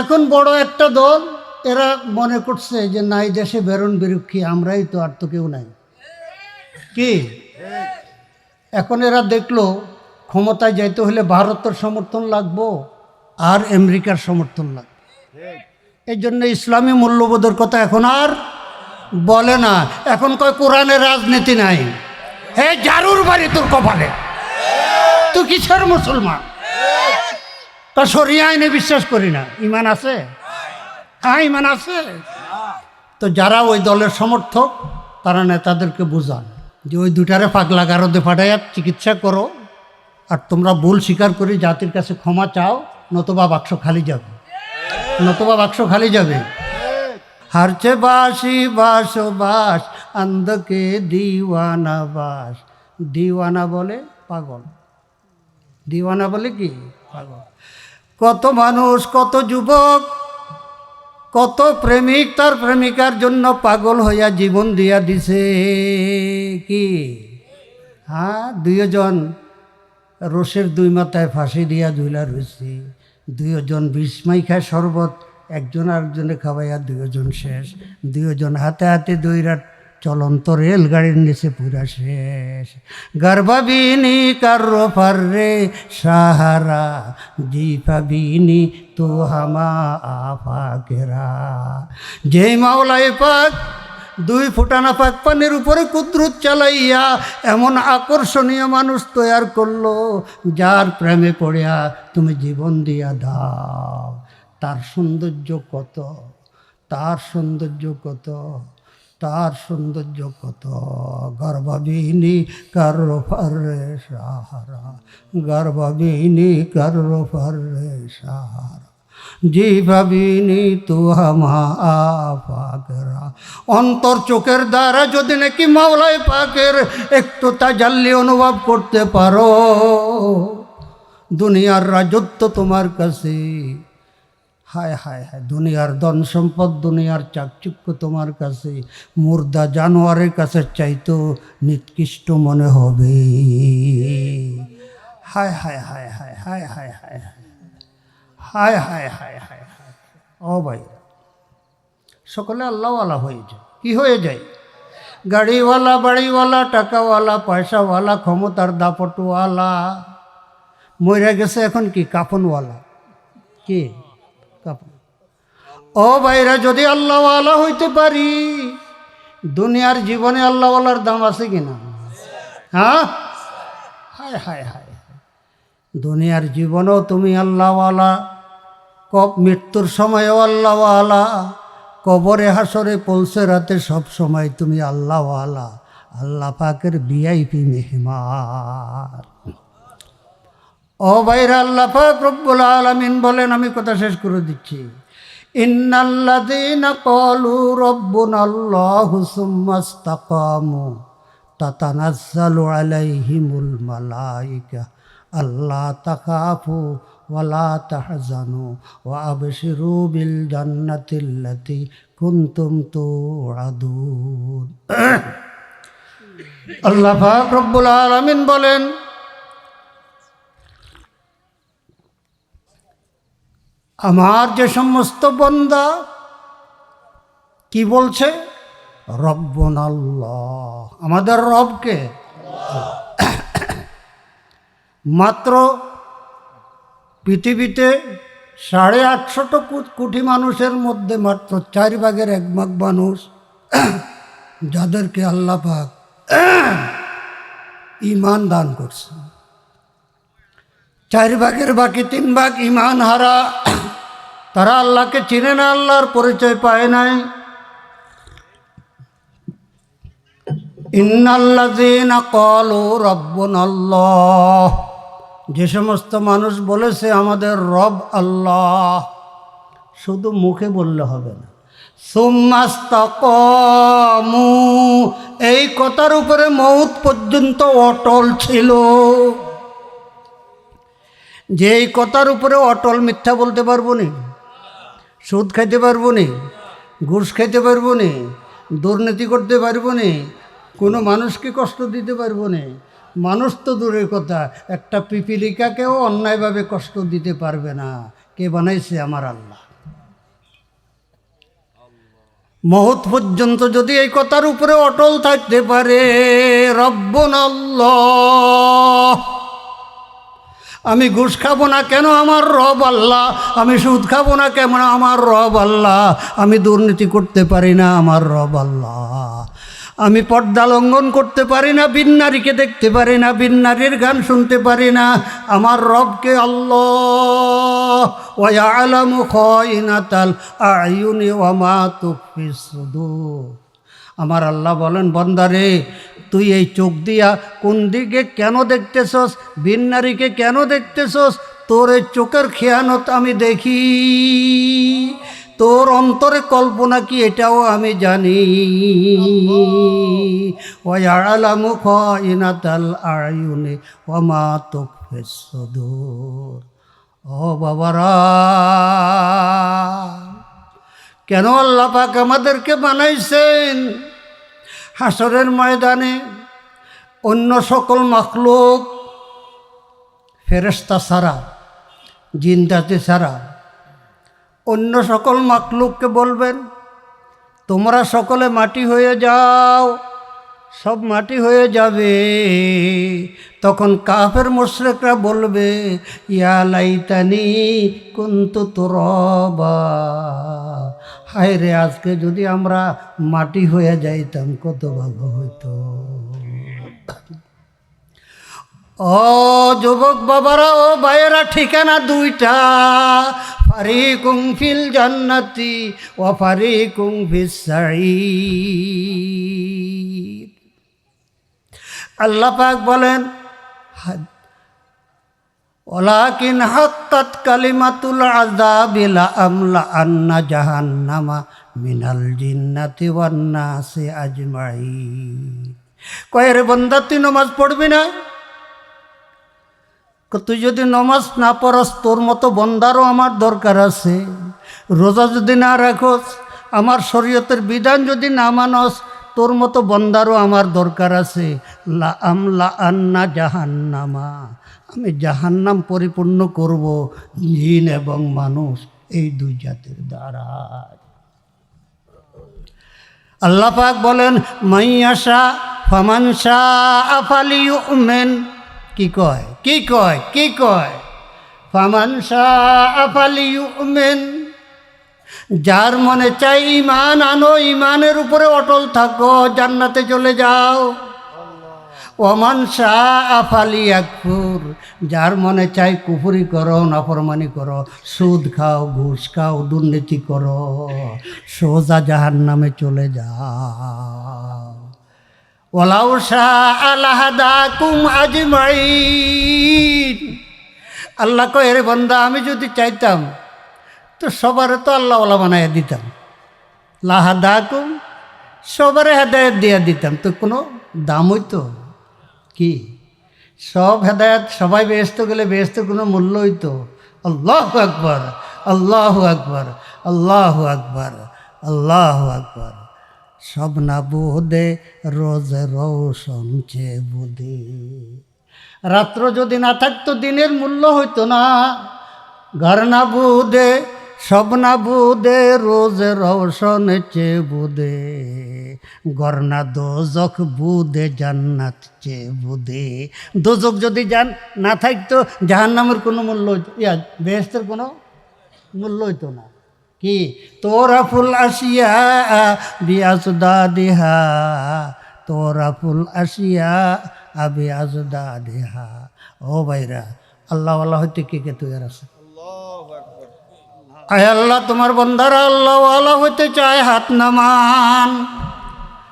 এখন বড় একটা দল, এরা মনে করছে যে নাই, দেশে বেরন বিরক্ষী আমরাই তো আর তো কেউ নাই। কি? এখন এরা দেখল, ক্ষমতায় যাইতে হলে ভারতের সমর্থন লাগবো, আর আমেরিকার সমর্থন লাগবে। এই জন্য ইসলামী মূল্যবোধের কথা এখন আর বলে না। এখন কয় কোরআনের রাজনীতি নাই। হে জারুর বাড়ি তোর কপালে। তুই কিসের মুসলমান? তা সরিয়ে আইনে বিশ্বাস করি না। ইমান আছে? হ্যাঁ ইমান আছে। তো যারা ওই দলের সমর্থক, তারা নেতাদেরকে বোঝান যে ওই দুটারে পাগলা গারদে পাঠাইয়া চিকিৎসা করো আর তোমরা ভুল স্বীকার করে জাতির কাছে ক্ষমা চাও, নতুবা বাক্স খালি যাবে। নতুবা বাক্স খালি যাবে। হারছে বাসি বাস বাস, আন্দকে দিওয়ানা বাস। দিওয়ানা বলে পাগল। দিওয়ানা বলে কি? পাগল। কত মানুষ, কত যুবক, কত প্রেমিক, তার প্রেমিকার জন্য পাগল হইয়া জীবন দিয়া দিছে। কি? হ্যাঁ দুইজন রোষের দুই মাথায় ফাঁসি দিয়া দুইলা রয়েছে দুইজন বিস্মাই খায় শরবত, একজন আরেকজনে খাওয়াইয়া দুইজন শেষ। দুইজন হাতে হাতে দইরাট চলন্ত রেলগাড়ির নিচে পুরা শেষ। গর্ভাবিনী কার্রো ফার্রে, সাহারা জিফাবিনী তো হামা আফাকেরা। যেই মাওলায় পাক, দুই ফুটানা পাক পানির উপরে কুদ্রুত চালাইয়া এমন আকর্ষণীয় মানুষ তৈয়ার করল, যার প্রেমে পড়িয়া তুমি জীবন দিয়া দাও। তার সৌন্দর্য কত? তার সৌন্দর্য কত? তার সৌন্দর্য কত? গর্ভবিনী কারও ফারে সাহারা গর্ভবিনী কারও ফারে সাহারা জীবাবিনী তু হামা পাকরা অন্তর চোখের দ্বারা যদি নাকি মাওলাই পাকের একটু তাজাল্লি অনুভব করতে পারো। দুনিয়ার রাজত্ব তোমার কাছে হায় হায় হায় দুনিয়ার ধন সম্পদ দুনিয়ার চাকচুক্য তোমার কাছে মুর্দা জানোয়ারের কাছে চাইতো নিকৃষ্ট মনে হবে হায় হায় হায় হায় হায় হায় হায় হায় হায় হায় হায় হায় হায় ও ভাই সকলে আল্লাহওয়ালা হয়ে যায় কি হয়ে যায় গাড়িওয়ালা বাড়িওয়ালা টাকাওয়ালা পয়সাওয়ালা ক্ষমতার দাপটওয়ালা মরে গেছে এখন কি কাফনওয়ালা কি ও ভাইরা, যদি আল্লাহওয়ালা হইতে পারি, দুনিয়ার জীবনে আল্লাহওয়ালার দাম আছে কিনা হ্যাঁ হায় হায় হায়। দুনিয়ার জীবনেও তুমি আল্লাহওয়ালা, কব মৃত্যুর সময়ও আল্লাহওয়ালা, কবরে হাসরে পৌঁছে রাতে সব সময় তুমি আল্লাহওয়ালা, আল্লাহ পাকের ভিআইপি মেহমান। ও ভাইরা আল্লাহ পাক রব্বুল আলামিন বলেন, আমি কথা শেষ করে দিচ্ছি। ইন্নাল্লাযীনা ক্বালু রাব্বুনা আল্লাহু সুম্মা ইসতাকামু তাতানাজ্জালু আলাইহিমুল মালাইকা আল্লাহ তাখাফু ওয়ালা তাহজানু ওয়া আবশিরু বিল জান্নাতিল্লাতী কুনতুম তুআদুন। আল্লাহ পাক রব্বুল আলামিন বলেন আমার যে সমস্ত বন্দা, কি বলছে? রব্বন আমাদের রবকে? মাত্র পৃথিবীতে সাড়ে আটশোটা কোটি মানুষের মধ্যে মাত্র চার ভাগের এক ভাগ মানুষ, যাদেরকে আল্লাহ পাক ইমান দান করছে। চার ভাগের বাকি তিন ভাগ ইমান হারা। তারা আল্লাহকে চিনে না, আল্লাহর পরিচয় পায় নাই। রাব্বুনাল্লাহ। যে সমস্ত মানুষ বলেছে, আমাদের রব আল্লাহ। শুধু মুখে বললে হবে না। সুম্মাস্তাকামু। এই কথার উপরে মৌত পর্যন্ত অটল ছিল। যে এই কথার উপরে অটল মিথ্যা বলতে পারব নি? সুদ খাইতে পারব নি, ঘুষ খাইতে পারব নি, দুর্নীতি করতে পারব নি, কোনো মানুষকে কষ্ট দিতে পারব নি। মানুষ তো দূরের কথা, একটা পিপিলিকাকেও অন্যায়ভাবে কষ্ট দিতে পারবে না। কে বানাইছে আমার আল্লাহ? মহৎ পর্যন্ত যদি এই কথার উপরে অটল থাকতে পারে রব্বন আল্লাহ আমি ঘুষ খাব না কেন আমার রব আল্লাহ? আমি সুদ খাব না কেমন আমার রব আল্লাহ? আমি দুর্নীতি করতে পারি না আমার রব আল্লাহ। আমি পর্দা লঙ্ঘন করতে পারি না বিন্নারীকে দেখতে পারি না বিন্নারীর গান শুনতে পারি না। আমার রবকে আল্লাহ। ওয়া আলামু আয়ুনি ওয়া মা তুফিস আমার আল্লাহ বলেন বন্দারে তুই এই চোখ দিয়া কোন দিকে কেন দেখতেছস? বিন্নারীকে কেন দেখতেছস? তোর এই চোখের খেয়ানত আমি দেখি। তোর অন্তরে কল্পনা কি এটাও আমি জানি। ওয়ালামু খাইনাতাল আয়ুনে ওয়ামা তুফিস সুদূর। ও বাবারা কেন আল্লাহ পাক আমাদেরকে বানাইছেন? হাসরের ময়দানে অন্য সকল মখলুক ফেরেস্তা ছাড়া, জিন্দাতে ছাড়া অন্য সকল মাকলুককে বলবেন, তোমরা সকলে মাটি হয়ে যাও, সব মাটি হয়ে যাবে। তখন কাফের মোশরেকরা বলবে, ইয়া লাইতানি কুন্তু তোরবা। হায় রে, আজকে যদি আমরা মাটি হয়ে যাইতাম, কত ভালো হইতো। ও যুবক বাবারা, ও ভাইয়েরা, ঠিকানা দুইটা। ফারি ফিল জান্নাতি ও ফারি ফিস সাঈদ। আল্লাহ পাক বলেন ওলাকিন হাক্কাত কালিমাতুল আযাবিলা আমলা আন্না জাহান্নামা মিনাল জিন্নাতি ওয়ান নাসি আজমাইন কয়ের বন্দা, তুই নমাজ পড়বি না? তুই যদি নমাজ না পড়স, তোর মতো বন্দারও আমার দরকার আছে। রোজা যদি না রাখোস, আমার শরীয়তের বিধান যদি না মানস, তোর মতো বন্দারও আমার দরকার আছে। লা আমলা আন্না জাহান্নামা। আমি জাহান্নাম পরিপূর্ণ করব, জিন এবং মানুষ এই দুই জাতির দ্বারা। আল্লাহ পাক বলেন মাইয়াশা ফামানসা আফালি উমেন কি কয়? কি কয়? কি কয়? ফামানসা আফালি উমেন যার মনে চাই ইমান আনো, ইমানের উপরে অটল থাকো, জান্নাতে চলে যাও। ওমান শাহ আফালি আকফুর যার মনে চাই কুফুরি করো, নাফরমানি করো, সুদ খাও, ঘুষ খাও, দুর্নীতি করো, সোজা জাহান নামে চলে যাও। ওলাউ শাহ আল্লাহাদা কুম আজমাইন। আল্লাহ কয় রে বন্দা, আমি যদি চাইতাম, তো সবার তো আল্লাহ ওলা বানাইয়া দিতাম। লাহাদা কুম সবারে হেদায়ত দিয়ে দিতাম। তো কোনো দাম হইতো কি? সব হেদায়ত সবাই ব্যস্ত গেলে ব্যস্ত কোনো মূল্য হইতো আল্লাহ আকবর আল্লাহ আকবর আল্লাহ আকবর আল্লাহ আকবর। সব না বুদে রোজ রৌশন চে বুদে রাত্র যদি না থাকতো দিনের মূল্য হইতো না। ঘর না বুদে সব না বুদে, রোজ রৌশন চে বুদে। ঘর না দোজক বুদে, জান্নাত চে বুদে। দোজক যদি জান না থাকতো জাহান্নামের কোনো মূল্য ইয়া বেহেস্তের কোনো মূল্য হইতো না। কি? তোরা ফুল আসিয়া বিয়াসুদা দিহা তোরা ফুল আসিয়া, আবি আজদা দেহা ও ভাইরা আল্লাহ আল্লাহ হইতে কে কে তৈরি আছে? আয় আল্লাহ তোমার বন্ধারা আল্লাহ আল্লাহ হইতে চায় হাত নামান।